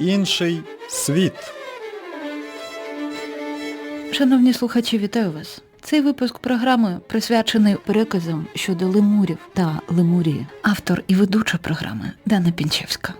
Інший світ. Шановні слухачі, вітаю вас. Цей випуск програми присвячений переказам щодо лемурів та лемурії. Автор і ведуча програми Дана Пінчевська.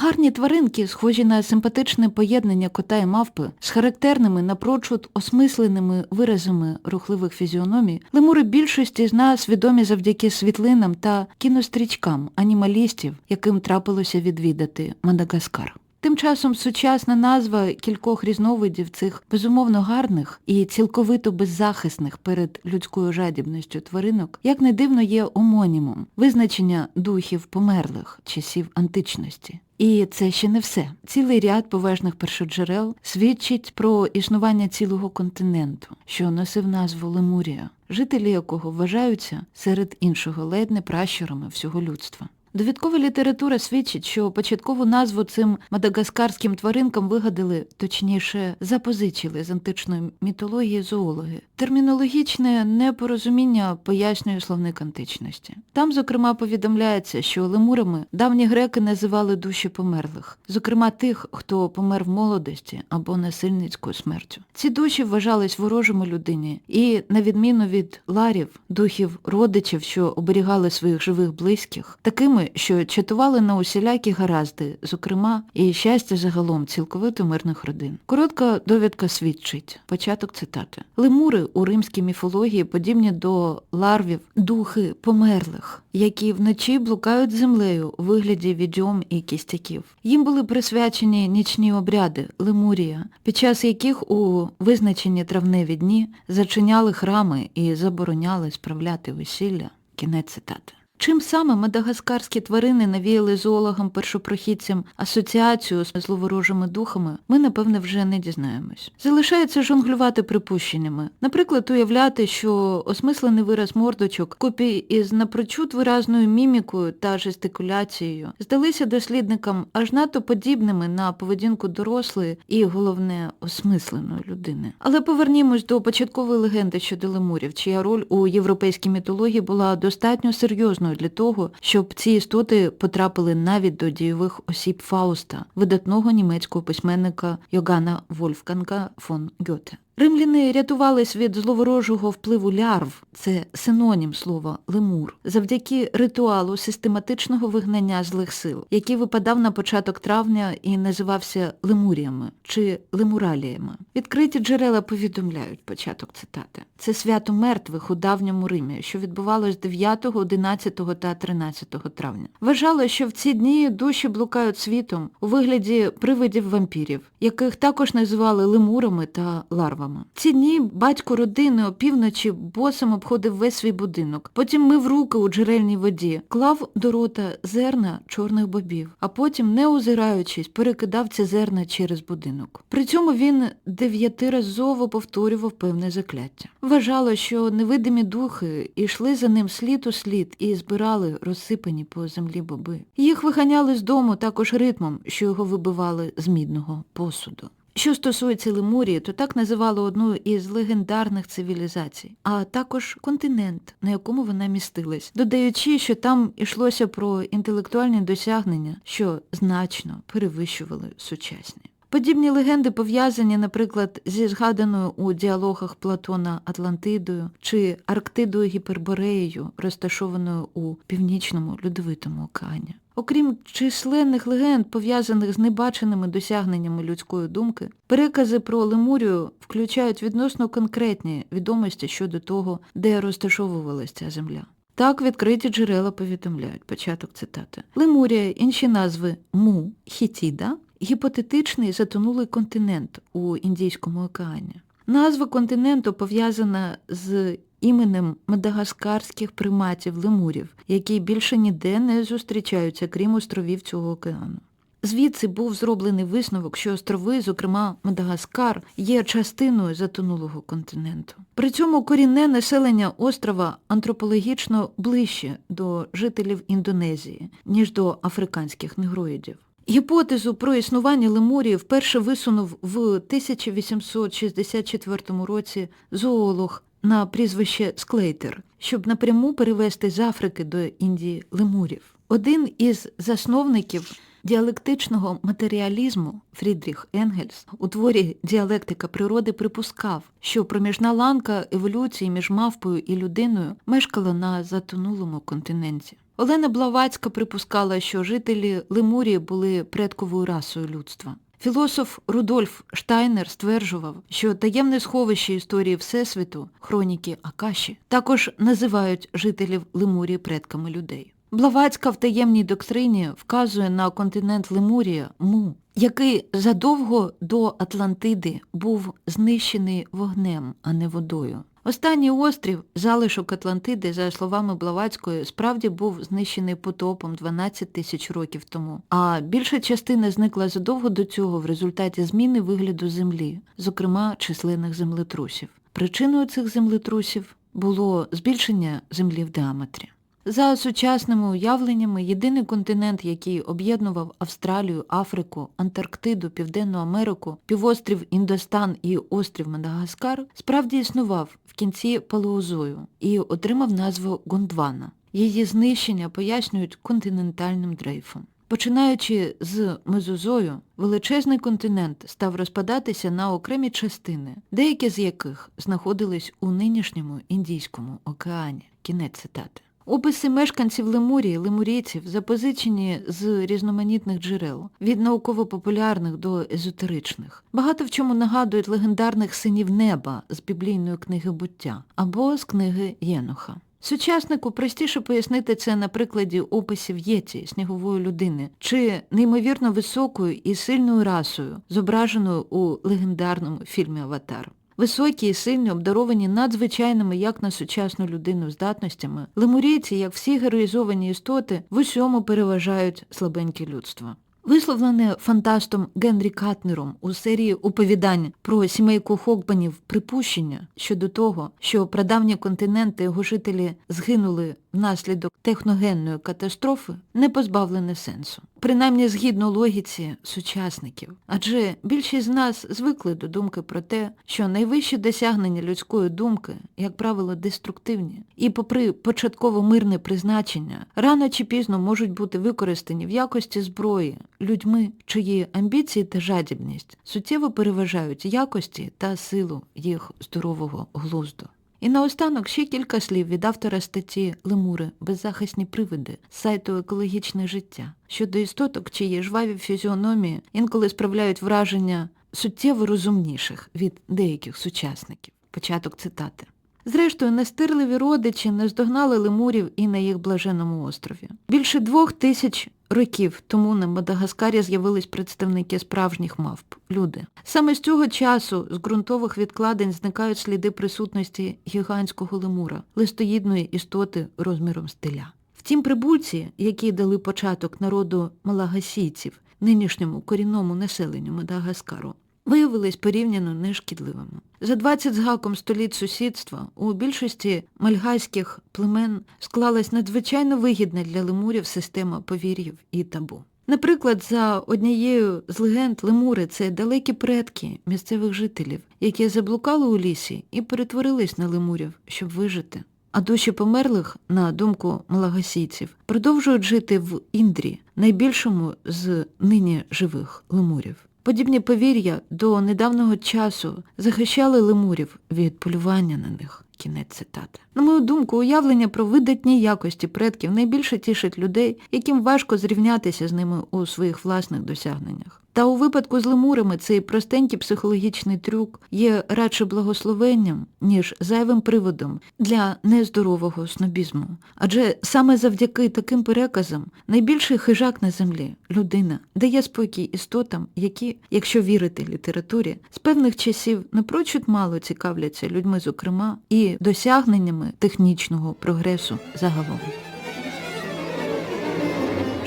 Гарні тваринки, схожі на симпатичне поєднання кота і мавпи, з характерними напрочуд осмисленими виразами рухливих фізіономій, лемури більшості з нас відомі завдяки світлинам та кінострічкам анімалістів, яким трапилося відвідати Мадагаскар. Тим часом сучасна назва кількох різновидів цих безумовно гарних і цілковито беззахисних перед людською жадібністю тваринок, як не дивно, є омонімом визначення духів померлих часів античності. І це ще не все. Цілий ряд поважних першоджерел свідчить про існування цілого континенту, що носив назву Лемурія, жителі якого вважаються серед іншого ледь не пращурами всього людства. Довідкова література свідчить, що початкову назву цим мадагаскарським тваринкам вигадали, точніше, запозичили з античної мітології зоологи. Термінологічне непорозуміння пояснює словник античності. Там, зокрема, повідомляється, що лемурами давні греки називали душі померлих, зокрема тих, хто помер в молодості або насильницькою смертю. Ці душі вважались ворожими людині і, на відміну від ларів, духів родичів, що оберігали своїх живих близьких, такими, що чатували на усілякі гаразди, зокрема, і щастя загалом цілковито мирних родин. Коротка довідка свідчить. Початок цитати. Лемури у римській міфології подібні до ларвів, духи померлих, які вночі блукають землею у вигляді відьом і кістяків. Їм були присвячені нічні обряди Лемурія, під час яких у визначені травневі дні зачиняли храми і забороняли справляти весілля. Кінець цитати. Чим саме мадагаскарські тварини навіяли зоологам-першопрохідцям асоціацію з зловорожими духами, ми, напевне, вже не дізнаємось. Залишається жонглювати припущеннями. Наприклад, уявляти, що осмислений вираз мордочок купі із напрочуд виразною мімікою та жестикуляцією здалися дослідникам аж надто подібними на поведінку дорослої і, головне, осмисленої людини. Але повернімось до початкової легенди щодо лемурів, чия роль у європейській мітології була достатньо серйозною для того, щоб ці істоти потрапили навіть до дійових осіб Фауста, видатного німецького письменника Йогана Вольфганга фон Гьоте. Римляни рятувались від зловорожого впливу лярв, це синонім слова лемур, завдяки ритуалу систематичного вигнання злих сил, який випадав на початок травня і називався лемуріями чи лемураліями. Відкриті джерела повідомляють початок цитати. Це свято мертвих у давньому Римі, що відбувалось 9, 11 та 13 травня. Вважало, що в ці дні душі блукають світом у вигляді привидів вампірів, яких також називали лемурами та ларвами. Ці дні батько родини опівночі босом обходив весь свій будинок, потім мив руки у джерельній воді, клав до рота зерна чорних бобів, а потім, не озираючись, перекидав ці зерна через будинок. При цьому він дев'ятиразово повторював певне закляття. Вважало, що невидимі духи йшли за ним слід у слід і збирали розсипані по землі боби. Їх виганяли з дому також ритмом, що його вибивали з мідного посуду. Що стосується Лемурії, то так називали одну із легендарних цивілізацій, а також континент, на якому вона містилась, додаючи, що там йшлося про інтелектуальні досягнення, що значно перевищували сучасні. Подібні легенди пов'язані, наприклад, зі згаданою у діалогах Платона Атлантидою чи Арктидою Гіпербореєю, розташованою у північному льодовитому океані. Окрім численних легенд, пов'язаних з небаченими досягненнями людської думки, перекази про Лемурію включають відносно конкретні відомості щодо того, де розташовувалася ця земля. Так відкриті джерела повідомляють, початок цитати. Лемурія, інші назви Му, Хітіда, гіпотетичний затонулий континент у Індійському океані. Назва континенту пов'язана з іменем мадагаскарських приматів лемурів, які більше ніде не зустрічаються, крім островів цього океану. Звідси був зроблений висновок, що острови, зокрема Мадагаскар, є частиною затонулого континенту. При цьому корінне населення острова антропологічно ближче до жителів Індонезії, ніж до африканських негроїдів. Гіпотезу про існування Лемурії вперше висунув в 1864 році зоолог на прізвище Склейтер, щоб напряму перевести з Африки до Індії лемурів. Один із засновників діалектичного матеріалізму Фрідріх Енгельс у творі Діалектика природи припускав, що проміжна ланка еволюції між мавпою і людиною мешкала на затонулому континенті. Олена Блавацька припускала, що жителі Лемурії були предковою расою людства. Філософ Рудольф Штайнер стверджував, що таємне сховище історії Всесвіту, хроніки Акаші, також називають жителів Лемурії предками людей. Блавацька в таємній доктрині вказує на континент Лемурія Му, який задовго до Атлантиди був знищений вогнем, а не водою. Останній острів, залишок Атлантиди, за словами Блавацької, справді був знищений потопом 12 тисяч років тому. А більша частина зникла задовго до цього в результаті зміни вигляду землі, зокрема численних землетрусів. Причиною цих землетрусів було збільшення землі в діаметрі. За сучасними уявленнями, єдиний континент, який об'єднував Австралію, Африку, Антарктиду, Південну Америку, півострів Індостан і острів Мадагаскар, справді існував в кінці палеозою і отримав назву Гондвана. Її знищення пояснюють континентальним дрейфом. Починаючи з Мезозою, величезний континент став розпадатися на окремі частини, деякі з яких знаходились у нинішньому Індійському океані. Кінець цитати. Описи мешканців Лемурії, лемурійців запозичені з різноманітних джерел, від науково-популярних до езотеричних. Багато в чому нагадують легендарних синів неба з біблійної книги буття або з книги Єноха. Сучаснику простіше пояснити це на прикладі описів Єті, снігової людини, чи неймовірно високою і сильною расою, зображеною у легендарному фільмі Аватар. Високі і сильні, обдаровані надзвичайними, як на сучасну людину, здатностями, лемурійці, як всі героїзовані істоти, в усьому переважають слабеньке людство. Висловлене фантастом Генрі Катнером у серії оповідань про сімейку Хокбанів припущення щодо того, що прадавні континенти його жителі згинули внаслідок техногенної катастрофи, не позбавлене сенсу. Принаймні згідно логіці сучасників. Адже більшість з нас звикли до думки про те, що найвищі досягнення людської думки, як правило, деструктивні, і попри початково мирне призначення, рано чи пізно можуть бути використані в якості зброї людьми, чиї амбіції та жадібність суттєво переважають якості та силу їх здорового глузду. І наостанок ще кілька слів від автора статті Лемури Беззахисні привиди з сайту Екологічне життя щодо істоток, чиї жваві фізіономії інколи справляють враження суттєво розумніших від деяких сучасників. Початок цитати. Зрештою, настирливі родичі наздогнали лемурів і на їх блаженному острові. Більше двох тисяч років тому на Мадагаскарі з'явились представники справжніх мавп люди. Саме з цього часу з ґрунтових відкладень зникають сліди присутності гігантського лемура, листоїдної істоти розміром стиля. Втім, прибульці, які дали початок народу малагасійців, нинішньому корінному населенню Мадагаскару, виявились порівняно нешкідливими. За 20 з гаком століт сусідства у більшості мальгайських племен склалась надзвичайно вигідна для лемурів система повір'їв і табу. Наприклад, за однією з легенд лемури це далекі предки місцевих жителів, які заблукали у лісі і перетворились на лемурів, щоб вижити. А душі померлих, на думку малагасійців, продовжують жити в Індрі, найбільшому з нині живих лемурів. Подібні повір'я до недавнього часу захищали лемурів від полювання на них. Кінець цитати. На мою думку, уявлення про видатні якості предків найбільше тішить людей, яким важко зрівнятися з ними у своїх власних досягненнях. Та у випадку з лемурами цей простенький психологічний трюк є радше благословенням, ніж зайвим приводом для нездорового снобізму. Адже саме завдяки таким переказам найбільший хижак на землі людина дає спокій істотам, які, якщо вірити літературі, з певних часів напрочуд мало цікавляться людьми, зокрема, і досягненнями технічного прогресу загалом.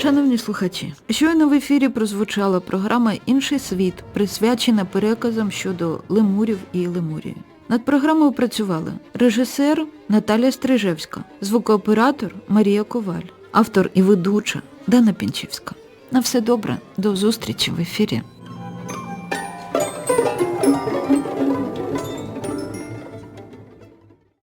Шановні слухачі, щойно в ефірі прозвучала програма Інший світ, присвячена переказам щодо лемурів і лемурії. Над програмою працювали режисер Наталя Стрижевська, звукооператор Марія Коваль, автор і ведуча Дана Пінчівська. На все добре, до зустрічі в ефірі.